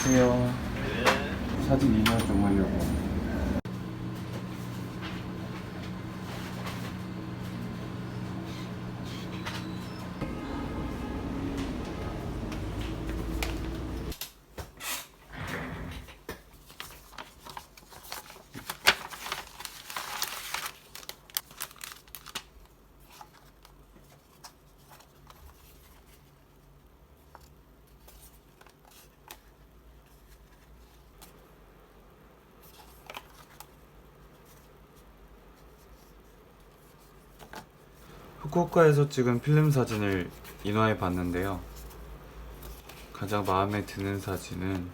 안녕하세요. 사진 인화 좀 하려고. 후쿠오카에서 찍은 필름 사진을 인화해 봤는데요. 가장 마음에 드는 사진은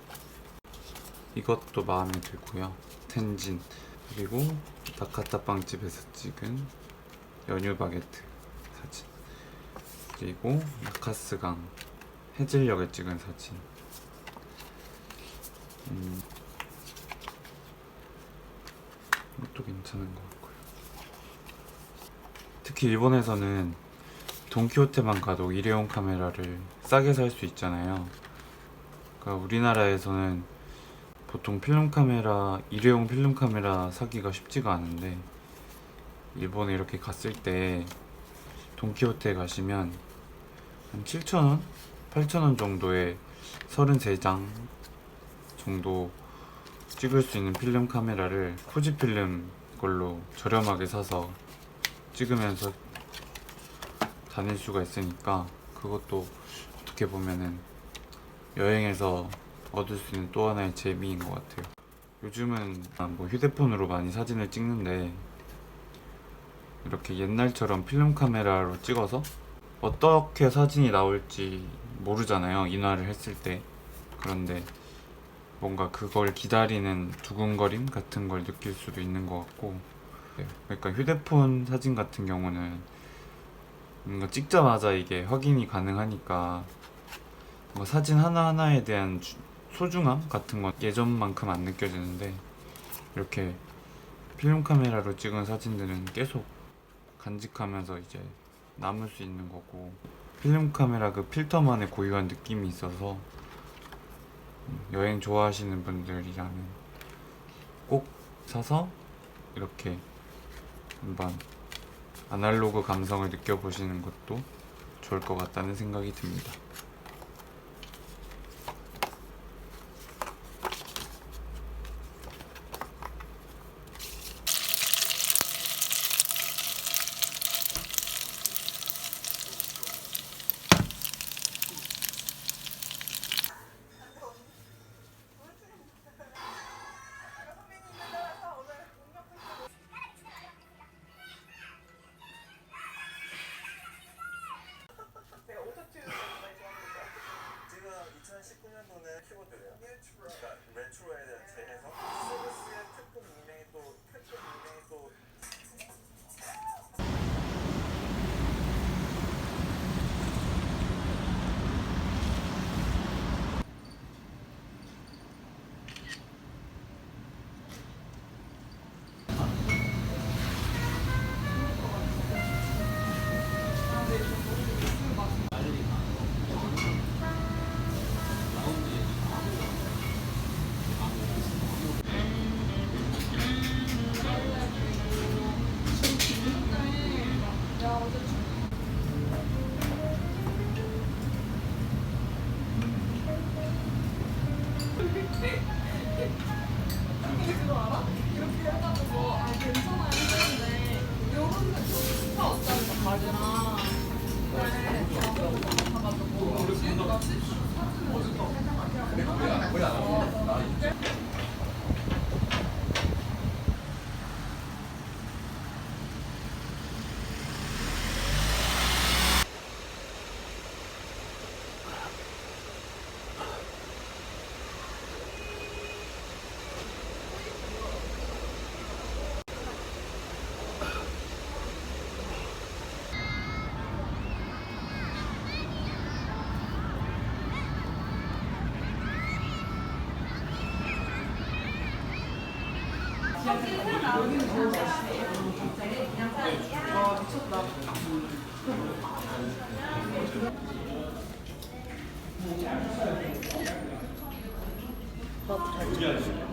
이것도 마음에 들고요. 텐진 그리고 나카타 빵집에서 찍은 연유 바게트 사진 그리고 나카스강 해질녘에 찍은 사진 음, 이것도 괜찮은 것 같고요. 특히 일본에서는 돈키호테만 가도 일회용 카메라를 싸게 살 수 있잖아요. 그러니까 우리나라에서는 보통 필름 카메라, 일회용 필름 카메라 사기가 쉽지가 않은데 일본에 이렇게 갔을 때 돈키호테 가시면 한 7,000원? 8,000원 정도에 33장 정도 찍을 수 있는 필름 카메라를 fuji 필름 걸로 저렴하게 사서 찍으면서 다닐 수가 있으니까 그것도 어떻게 보면은 여행에서 얻을 수 있는 또 하나의 재미인 것 같아요. 요즘은 아, 뭐 휴대폰으로 많이 사진을 찍는데 이렇게 옛날처럼 필름 카메라로 찍어서 어떻게 사진이 나올지 모르잖아요. 인화를 했을 때. 그런데 뭔가 그걸 기다리는 두근거림 같은 걸 느낄 수도 있는 것 같고 네, 그러니까 휴대폰 사진 같은 경우는 뭔가 찍자마자 이게 확인이 가능하니까 뭔가 사진 하나하나에 대한 주- 소중함 같은 건 예전만큼 안 느껴지는데 이렇게 필름 카메라로 찍은 사진들은 계속 간직하면서 이제 남을 수 있는 거고 필름 카메라 그 필터만의 고유한 느낌이 있어서 음, 여행 좋아하시는 분들이라면 꼭 사서 이렇게 한번 아날로그 감성을 느껴보시는 것도 좋을 것 같다는 생각이 듭니다. 어, 밥 잘.